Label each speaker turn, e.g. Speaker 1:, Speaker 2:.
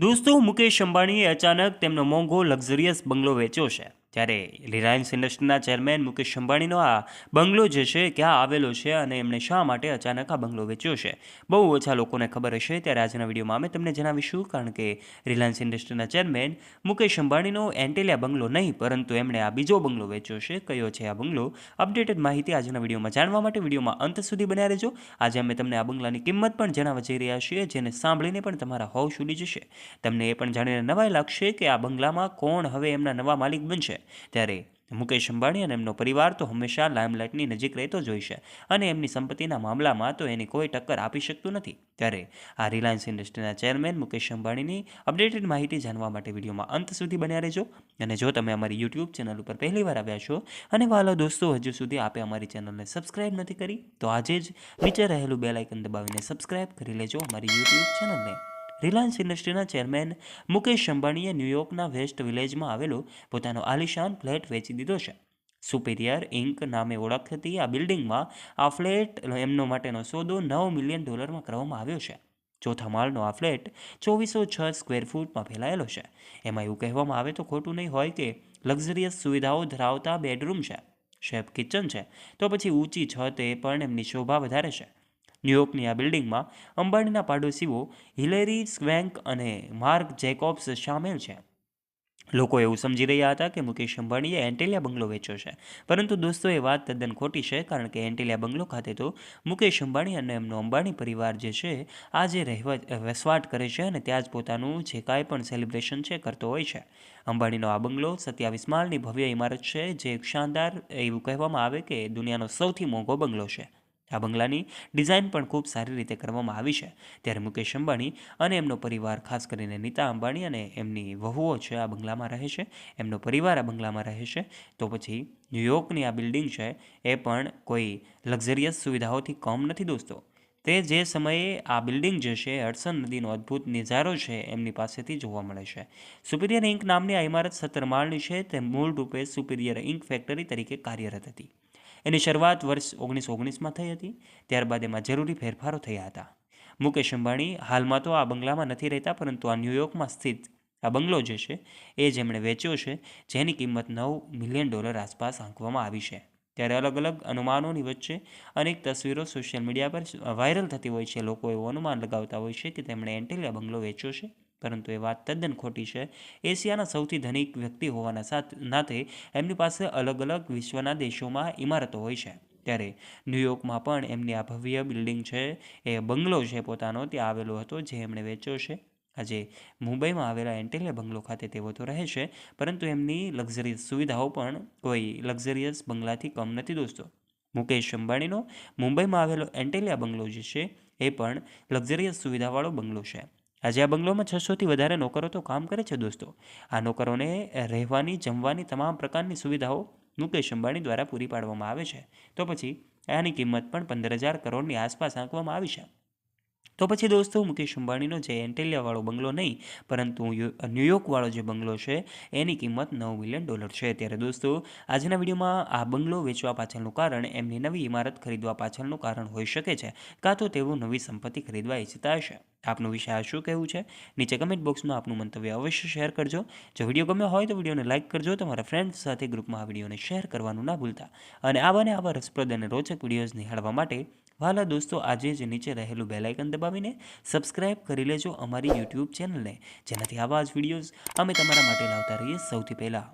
Speaker 1: દોસ્તો મુકેશ અંબાણીએ અચાનક તેમનો મોંઘો લક્ઝરિયસ બંગલો વેચ્યો છે. ત્યારે રિલાયન્સ ઇન્ડસ્ટ્રીના ચેરમેન મુકેશ અંબાણીનો આ બંગલો જે છે, ક્યાં આવેલો છે અને એમણે શા માટે અચાનક આ બંગલો વેચ્યો છે? બહુ ઓછા લોકોને ખબર હશે. ત્યારે આજના વિડીયોમાં અમે તમને જણાવીશું, કારણ કે રિલાયન્સ ઇન્ડસ્ટ્રીના ચેરમેન મુકેશ અંબાણીનો એન્ટેલિયા બંગલો નહીં, પરંતુ એમણે આ બીજો બંગલો વેચ્યો છે. કયો છે આ બંગલો? અપડેટેડ માહિતી આજના વિડીયોમાં જાણવા માટે વિડીયોમાં અંત સુધી બન્યા રહેજો. આજે અમે તમને આ બંગલાની કિંમત પણ જણાવવા જઈ રહ્યા છીએ, જેને સાંભળીને પણ તમારા હોશ ઉડી જશે. તમને એ પણ જાણીને નવાઈ લાગશે કે આ બંગલામાં કોણ હવે એમના નવા માલિક બનશે. ત્યારે મુકેશ અંબાણી અને એમનો પરિવાર તો હંમેશા લાઇમલાઇટની નજીક રહેતો જ હોય છે અને એમની સંપત્તિના મામલામાં તો એની કોઈ ટક્કર આપી શકતું નથી. ત્યારે આ રિલાયન્સ ઇન્ડસ્ટ્રીના ચેરમેન મુકેશ અંબાણીની અપડેટેડ માહિતી જાણવા માટે વિડીયોમાં અંત સુધી બન્યા રહેજો. અને જો તમે અમારી યુટ્યુબ ચેનલ ઉપર પહેલી વાર આવ્યા છો અને વાલો દોસ્તો હજુ સુધી આપે અમારી ચેનલને સબસ્ક્રાઇબ નથી કરી, તો આજે જ નીચે રહેલું બેલ આઇકન દબાવીને સબસ્ક્રાઇબ કરી લેજો અમારી યુટ્યુબ ચેનલને. રિલાયન્સ ઇન્ડસ્ટ્રીના ચેરમેન મુકેશ અંબાણીએ ન્યૂયોર્કના વેસ્ટ વિલેજમાં આવેલો પોતાનો આલિશાન ફ્લેટ વેચી દીધો છે. સુપિરિયર ઇન્ક નામે ઓળખતી આ બિલ્ડિંગમાં આ ફ્લેટ એમનો માટેનો સોદો નવ મિલિયન ડોલરમાં કરવામાં આવ્યો છે. ચોથા માળનો આ ફ્લેટ ચોવીસો છ સ્ક્વેર ફૂટમાં ફેલાયેલો છે. એમાં એવું કહેવામાં આવે તો ખોટું નહીં હોય કે લક્ઝરિયસ સુવિધાઓ ધરાવતા બેડરૂમ છે, શેફ કિચન છે, તો પછી ઊંચી છત એ પણ એમની શોભા વધારે છે. ન્યૂયોર્કની આ બિલ્ડિંગમાં અંબાણીના પાડોશીઓ હિલેરી સ્વેન્ક અને માર્ક જેકોબ્સ સામેલ છે. લોકો એવું સમજી રહ્યા હતા કે મુકેશ અંબાણીએ એન્ટેલિયા બંગલો વેચ્યો છે. પરંતુ દોસ્તો, એ વાત તદ્દન ખોટી છે કારણ કે એન્ટેલિયા બંગલો ખાતે તો મુકેશ અંબાણી અને એમનો અંબાણી પરિવાર જે છે, આજે રહેવા વસવાટ કરે છે અને ત્યાં જ પોતાનું જે કાંઈ પણ સેલિબ્રેશન છે કરતો હોય છે. અંબાણીનો આ બંગલો સત્યાવીસ માળની ભવ્ય ઇમારત છે, જે એક શાનદાર એવું કહેવામાં આવે કે દુનિયાનો સૌથી મોંઘો બંગલો છે. આ બંગલાની ડિઝાઇન પણ ખૂબ સારી રીતે કરવામાં આવી છે. ત્યારે મુકેશ અંબાણી અને એમનો પરિવાર, ખાસ કરીને નીતા અંબાણી અને એમની વહુઓ છે, આ બંગલામાં રહે છે. એમનો પરિવાર આ બંગલામાં રહે છે. તો પછી ન્યૂયોર્કની આ બિલ્ડિંગ છે, એ પણ કોઈ લક્ઝરિયસ સુવિધાઓથી કમ નથી દોસ્તો. તે જે સમયે આ બિલ્ડિંગ જે છે, હડસન નદીનો અદ્ભુત નજારો છે, એમની પાસેથી જોવા મળે છે. સુપિરિયર ઇન્ક નામની આ ઇમારત સત્તર માળની છે, તે મૂળ રૂપે સુપિરિયર ઇન્ક ફેક્ટરી તરીકે કાર્યરત હતી. એની શરૂઆત વર્ષ ઓગણીસો ઓગણીસમાં થઈ હતી. ત્યારબાદ એમાં જરૂરી ફેરફારો થયા હતા. મુકેશ અંબાણી હાલમાં તો આ બંગલામાં નથી રહેતા, પરંતુ આ ન્યૂયોર્કમાં સ્થિત આ બંગલો જે છે, એ જેમણે વેચ્યો છે, જેની કિંમત નવ મિલિયન ડોલર આસપાસ આંકવામાં આવી છે. ત્યારે અલગ અલગ અનુમાનોની વચ્ચે અનેક તસવીરો સોશિયલ મીડિયા પર વાયરલ થતી હોય છે. લોકો એવું અનુમાન લગાવતા હોય છે કે તેમણે એન્ટેલિયા બંગલો વેચ્યો છે. પરંતુ એ વાત તદ્દન ખોટી છે. એશિયાના સૌથી ધનિક વ્યક્તિ હોવાના સાથે એમની પાસે અલગ અલગ વિશ્વના દેશોમાં ઇમારતો હોય છે. ત્યારે ન્યૂયોર્કમાં પણ એમની આ ભવ્ય બિલ્ડિંગ છે. એ બંગલો છે પોતાનો, ત્યાં આવેલો હતો, જે એમણે વેચ્યો છે. આજે મુંબઈમાં આવેલા એન્ટેલિયા બંગલો ખાતે તેઓ તો રહે છે, પરંતુ એમની લક્ઝરિયસ સુવિધાઓ પણ કોઈ લક્ઝરિયસ બંગલાથી કમ નથી, દોસ્તો. મુકેશ અંબાણીનો મુંબઈમાં આવેલો એન્ટેલિયા બંગલો જે છે, એ પણ લક્ઝરિયસ સુવિધાવાળો બંગલો છે. આજે આ બંગલોમાં છસોથી વધારે નોકરો તો કામ કરે છે દોસ્તો. આ નોકરોને રહેવાની, જમવાની તમામ પ્રકારની સુવિધાઓ મુકેશ અંબાણી દ્વારા પૂરી પાડવામાં આવે છે. તો પછી આની કિંમત પણ પંદર હજાર કરોડની આસપાસ આંકવામાં આવી છે. તો પછી દોસ્તો, મુકેશ અંબાણીનો જે એન્ટેલિયાવાળો બંગલો નહીં, પરંતુ ન્યૂયોર્કવાળો જે બંગલો છે, એની કિંમત નવ મિલિયન ડોલર છે. ત્યારે દોસ્તો, આજના વિડીયોમાં આ બંગલો વેચવા પાછળનું કારણ, એમની નવી ઇમારત ખરીદવા પાછળનું કારણ હોઈ શકે છે, કાં તો તેઓ નવી સંપત્તિ ખરીદવા ઈચ્છતા હશે. આપનું વિશે આ શું કહેવું છે? નીચે કમેન્ટ બોક્સમાં આપનું મંતવ્ય અવશ્ય શેર કરજો. જો વીડિયો ગમ્યો હોય તો વિડીયોને લાઇક કરજો, તમારા ફ્રેન્ડ્સ સાથે ગ્રુપમાં આ વિડીયોને શેર કરવાનું ના ભૂલતા. અને આવા ને આવા રસપ્રદ અને રોચક વિડીયોઝ નિહાળવા માટે વાલા દોસ્તો, આજે જ નીચે રહેલું બેલાઇકન દબાવીને સબસ્ક્રાઇબ કરી લેજો અમારી યુટ્યુબ ચેનલને જેનાથી આવા જ વિડીયોઝ અમે તમારા માટે લાવતા રહીએ સૌથી પહેલાં.